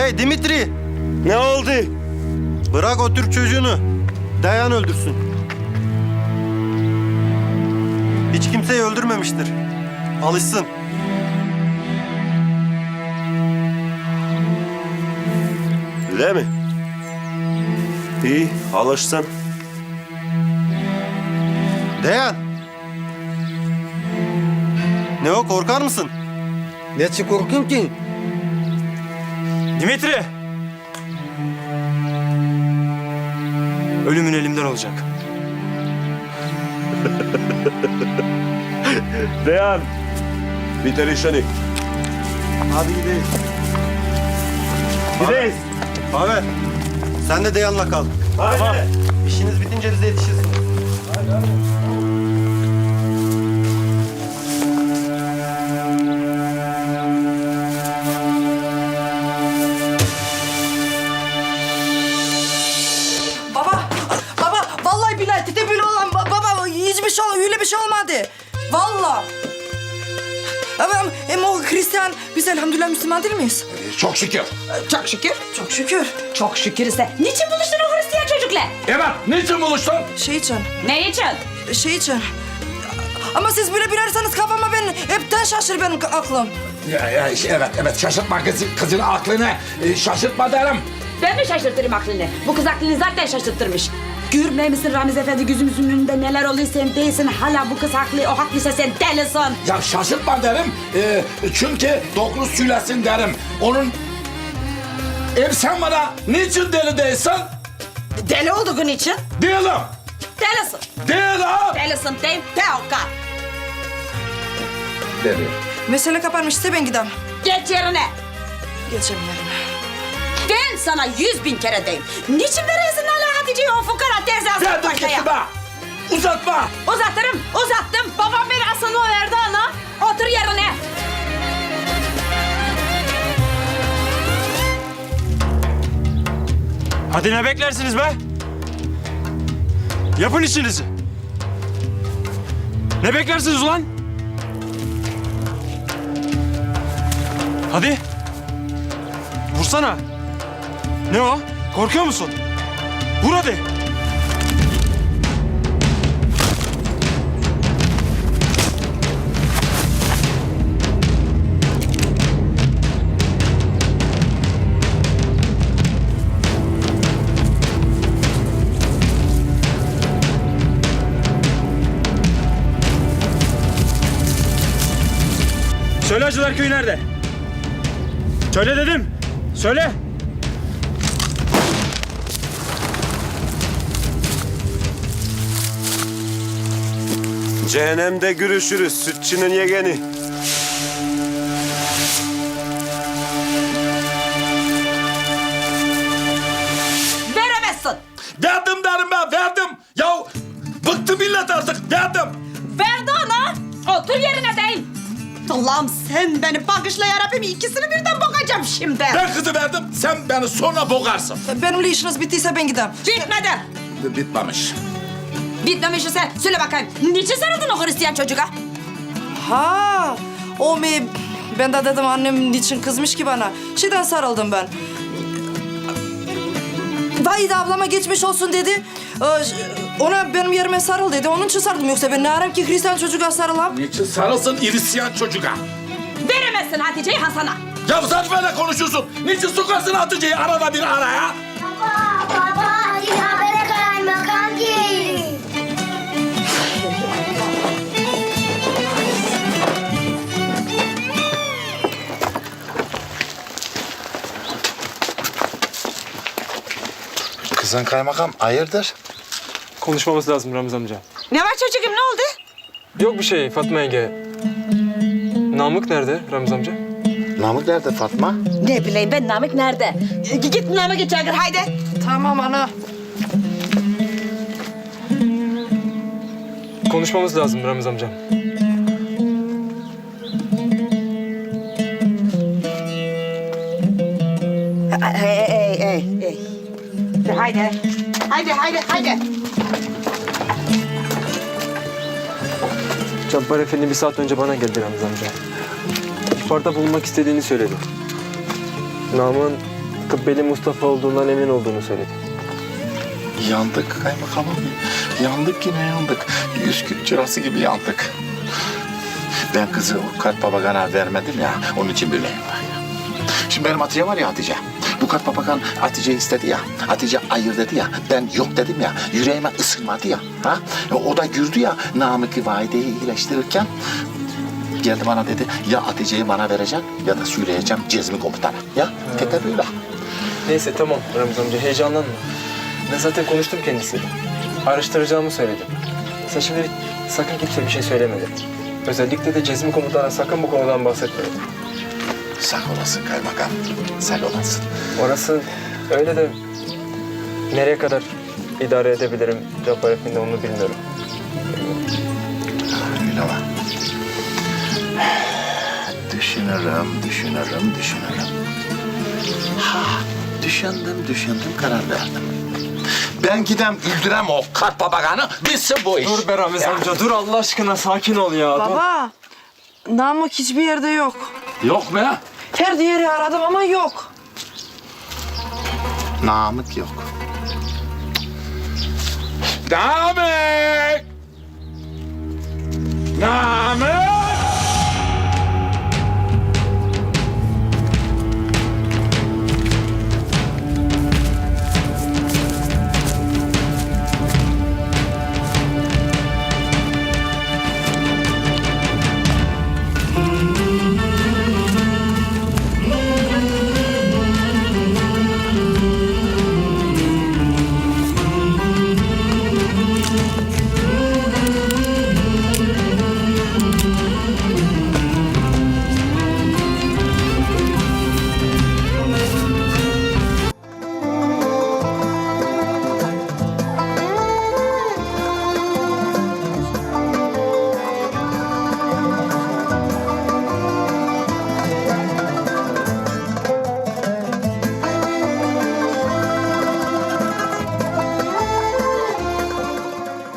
Hey Dimitri! Ne oldu? Bırak o Türk çocuğunu. Dayan öldürsün. Hiç kimseyi öldürmemiştir. Alışsın. Öyle mi? İyi, alışsın. Dayan! Ne o korkar mısın? Ne için korkuyorum ki? Dimitri! Ölümün elimden olacak. Dayan. Bitir işini. Hadi gidelim. Gideyiz. Abi sen de Dayan'la kal. Hadi. Öyle bir şey olmadı. Vallahi. Ama hem o Hristiyan biz elhamdülillah Müslüman değil miyiz? Çok şükür. Çok şükür. Çok şükür. Çok şükür ise. Niçin buluştun o Hristiyan çocukla? Evet, niçin buluştun? Şey için, Ne için? şey için. Ama siz böyle binerseniz kafama ben hepten şaşır benim aklım. Ya, ya, şey, evet, evet, şaşırtma kızı, kızın aklını. şaşırtma derim. Ben mi şaşırtırım aklını? Bu kız aklını zaten şaşırtırmış. Görmüyor musun Ramiz Efendi gözümüzün önünde neler oluyor sen değilsin. Hala bu kız haklı, o haklıysa sen delisin. Ya şaşırtma derim. e, çünkü doğru söylesin derim. Onun... Ev sen bana niçin deli değilsin? Deli olduğun için Değilim. delisin. Değilim. Delisin değil, tevka. Deli. Mesele kapanmışsa ben gidem. Geç yerine. Geçeceğim yerine. Ben sana yüz bin kere deyim. Niçin veriyorsun hala Hatice'yi o fukara teyze Verdim Paşa'ya? gitti be. Uzatma. Uzatırım, uzattım. Babam beni aslanı verdi ana. Otur yerine. Hadi ne beklersiniz be? Yapın işinizi. Ne beklersiniz ulan? Hadi. Vursana. Ne o? Korkuyor musun? Vur hadi. Söyle Acılar Köyü nerede? Söyle dedim. Söyle. Cehennemde görüşürüz sütçünün yegeni. Veremezsin. Verdim derim ben, verdim. Ya bıktı millet artık, verdim. Verdi ana. Otur yerine değil. Allah'ım sen beni bağışla yarabbim. İkisini birden bakacağım şimdi. Ben kızı verdim, sen beni sonra boğarsın. Benimle işiniz bittiyse ben gidem. Bitmedi. Bitmemiş. Bitmemiş ise söyle bakayım. Niçin sarıldın o Hristiyan çocuğa? Ha, o mi? Ben de dedim annem niçin kızmış ki bana. Şeyden sarıldım ben. Vahide ablama geçmiş olsun dedi. Ee, Ona benim yerime sarıl dedi. Onun için sarıldım. Yoksa ben ne ararım ki Hristiyan çocuğa sarılam? Niçin sarılsın irisyan çocuğa? Veremezsin Hatice'yi Hasan'a. Ya saçma ne konuşuyorsun? Niçin sokarsın Hatice'yi arada bir araya? Baba, baba, hadi habere kaymakam geldi. Kızın kaymakam hayırdır? Konuşmamız lazım Ramız amca. Ne var çocuğum ne oldu? Yok bir şey Fatma yenge. Namık nerede Ramız amca? Namık nerede Fatma? Ne bileyim ben Namık nerede? Ee, Git Namık içeri haydi. Tamam ana. Konuşmamız lazım Ramız amcam. Ey. Haydi. Haydi haydi haydi. Cabbar Efendi bir saat önce bana geldi Ramız amca. İhbarda bulunmak istediğini söyledi. Namık'ın Kıbbeli Mustafa olduğundan emin olduğunu söyledi. Yandık kaymakamım. Yandık yine yandık. Yüz küp çırası gibi yandık. Ben kızı o kart babagana vermedim ya. Onun için ya. Şimdi benim Hatice var ya Hatice. Bu kart babagan Hatice istedi ya. Hatice ayır dedi ya. Ben yok dedim ya. Yüreğime ısınmadı ya. Ha? E, O da gürdü ya. Namık-ı Vaide'yi iyileştirirken geldi bana dedi ya Hatice'yi bana vereceksin ya da söyleyeceğim Cezmi komutana. Ya tek böyle. Neyse tamam Ramiz amca heyecanlanma. Ben zaten konuştum kendisiyle. Araştıracağımı söyledim. Sen şimdi sakın kimseye bir şey söyleme dedi. Özellikle de Cezmi komutana sakın bu konudan bahsetme. Sağ olasın kaymakam. Sağ olasın. Orası öyle de nereye kadar idare edebilirim Cabbar Efendi onu bilmiyorum. Öyle var. Düşünürüm, düşünürüm, düşünürüm. Ha, düşündüm, düşündüm, karar verdim. Ben gidem güldürem o kart babaganı, bitsin bu iş. Dur be Ramiz amca dur Allah aşkına sakin ol ya. Dur. Baba, Namık hiçbir yerde yok. Yok be. Her yeri aradım ama yok. Namık yok. Namık! Namık!